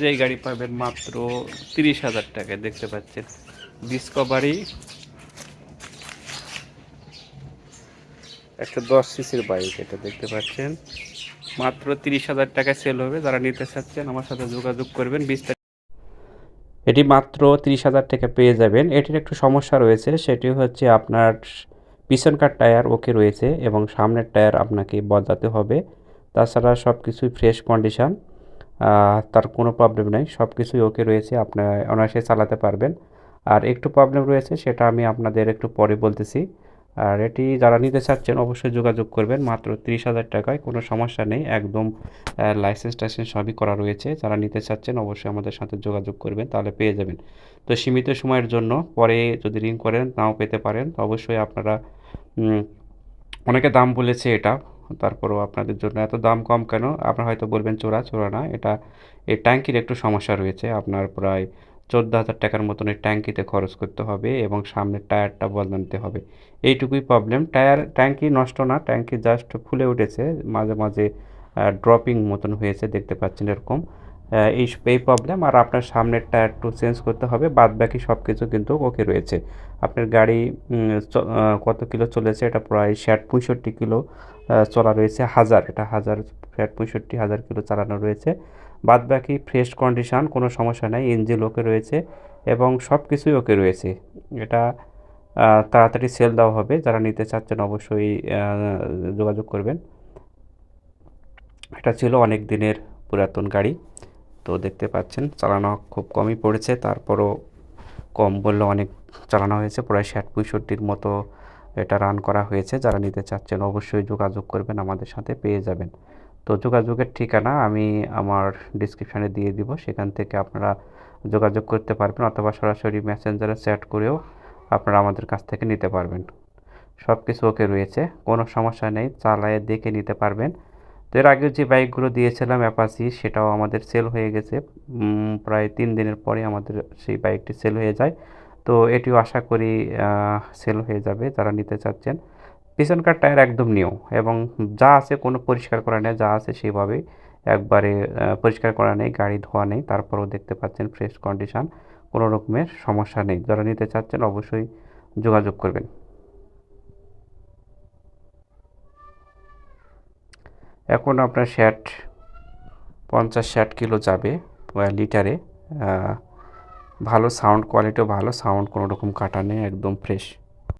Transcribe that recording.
প্যাকেজে এই গাড়ি পাবেন মাত্র তিরিশ হাজার টাকায়, দেখতে পাচ্ছেন। ডিসকভারি একটা দশ সিসির বাইক এটা, দেখতে পাচ্ছেন। মাত্র তিরিশ হাজার টাকায় সেল হবে। যারা নিতে চাচ্ছেন, আমার সাথে যোগাযোগ করবেন। বিস্তারিত এটি মাত্র তিরিশ হাজার টাকা পেয়ে যাবেন। এটির একটু সমস্যা রয়েছে। সেটি হচ্ছে আপনার পিছনকার টায়ার ওকে রয়েছে এবং সামনের টায়ার আপনাকে বদলাতে হবে। তাছাড়া সব কিছুই ফ্রেশ কন্ডিশন তার কোনো প্রবলেম নেই। সব কিছুই ওকে রয়েছে। আপনার অনায়াসে চালাতে পারবেন। আর একটু প্রবলেম রয়েছে, সেটা আমি আপনাদের একটু পরে বলতেছি। আর এটি যারা নিতে চাচ্ছেন, অবশ্যই যোগাযোগ করবেন। মাত্র তিরিশ হাজার টাকায়, কোনো সমস্যা নেই। একদম লাইসেন্স টাইসেন্স সবই করা রয়েছে। যারা নিতে চাচ্ছেন, অবশ্যই আমাদের সাথে যোগাযোগ করবেন, তাহলে পেয়ে যাবেন। তো সীমিত সময়ের জন্য, পরে যদি রিং করেন, নাও পেতে পারেন। অবশ্যই আপনারা অনেকে দাম বলেছে এটা। তারপরেও আপনাদের জন্য এত দাম কম কেন? আপনারা হয়তো বলবেন, চোরা চোরা না, এটা, এই ট্যাঙ্কির একটু সমস্যা রয়েছে। আপনার প্রায় চোদ্দ হাজার টাকার মতন এই ট্যাঙ্কিতে খরচ করতে হবে এবং সামনের টায়ারটা বদলাতে হবে। এইটুকুই প্রবলেম টায়ার, ট্যাঙ্কি নষ্ট না, ট্যাঙ্কি জাস্ট ফুলে উঠেছে। মাঝে মাঝে ড্রপিং মতন হয়েছে, দেখতে পাচ্ছেন এরকম। এই এই প্রবলেম আর আপনার সামনের টায়ারটু চেঞ্জ করতে হবে। বাদ বাকি সব কিছু কিন্তু ওকে রয়েছে। আপনার গাড়ি কত কিলো চলেছে? এটা প্রায় ষাট, পঁয়ষট্টি কিলো চলা রয়েছে হাজার। এটা হাজার, ষাট, পঁয়ষট্টি, হাজার কিলো চালানো রয়েছে। বাদ বাকি ফ্রেশ কন্ডিশন কোনো সমস্যা নেই। ইঞ্জিন ওকে রয়েছে এবং সব কিছুই ওকে রয়েছে। এটা তাড়াতাড়ি সেল দেওয়া হবে। যারা নিতে চাচ্ছেন অবশ্যই যোগাযোগ করবেন। এটা ছিল অনেক দিনের পুরাতন গাড়ি। তো দেখতে পাচ্ছেন, চালানো খুব কমই পড়েছে। তারপরও কম বললে অনেক চালানো হয়েছে। প্রায় ষাট, পঁয়ষট্টির মতো এটা রান করা হয়েছে। যারা নিতে চাচ্ছেন অবশ্যই যোগাযোগ করবেন, আমাদের সাথে পেয়ে যাবেন। তো যোগাযোগের ঠিকানা আমি আমার ডিসক্রিপশানে দিয়ে দিব। সেখান থেকে আপনারা যোগাযোগ করতে পারবেন অথবা সরাসরি মেসেঞ্জারে চ্যাট করেও আপনারা আমাদের কাছ থেকে নিতে পারবেন। সব কিছু ওকে রয়েছে, কোনো সমস্যা নেই। চালায়ে দেখে নিতে পারবেন। তো এর আগে যে বাইকগুলো দিয়েছিলাম অ্যাপাসি সেটাও আমাদের সেল হয়ে গেছে। প্রায় তিন দিনের পরে আমাদের সেই বাইকটি সেল হয়ে যায়। তো এটিও আশা করি সেল হয়ে যাবে, যারা নিতে চাচ্ছেন। পিছনকার টায়ার একদম নিউ এবং যা আছে কোনো পরিষ্কার করা নেই, যা আছে সেভাবেই একবারে পরিষ্কার করা নেই, গাড়ি ধোয়া নেই, তারপরেও দেখতে পাচ্ছেন ফ্রেশ কন্ডিশন কোনো রকমের সমস্যা নেই। যারা নিতে চাচ্ছেন অবশ্যই যোগাযোগ করবেন। এখন আপনার ষাট, পঞ্চাশ ষাট কিলো যাবে লিটারে। ভালো সাউন্ড কোয়ালিটিও ভালো সাউন্ড কোনো রকম কাটা নেই, একদম ফ্রেশ